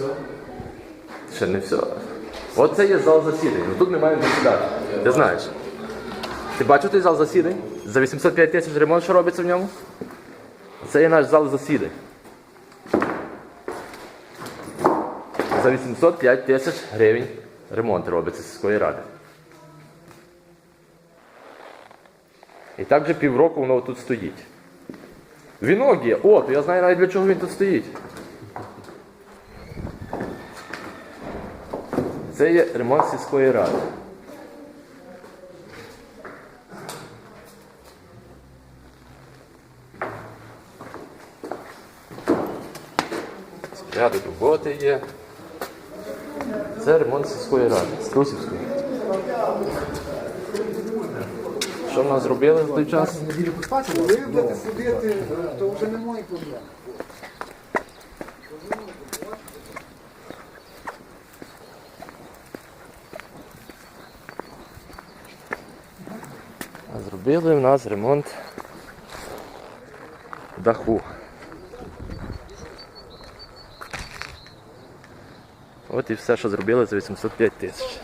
все. Ще не все. От це є зал засідань. Ну тут ми маємо засідати. Ти знаєш. Ти бачив той зал засідань? За 805 тисяч ремонт, що робиться в ньому? Це є наш зал засідань. За 805 тисяч гривень ремонт робиться сільської ради. І так вже півроку воно тут стоїть. Вінок є. О, я знаю навіть для чого він тут стоїть. Це є ремонт сільської ради. Порядок роботи є. Це ремонт сільської ради, Струсівської. Що в нас зробили за той час? Будете судити, то вже не мої Зробили в нас ремонт даху. От і все, що зробили за 805 тисяч.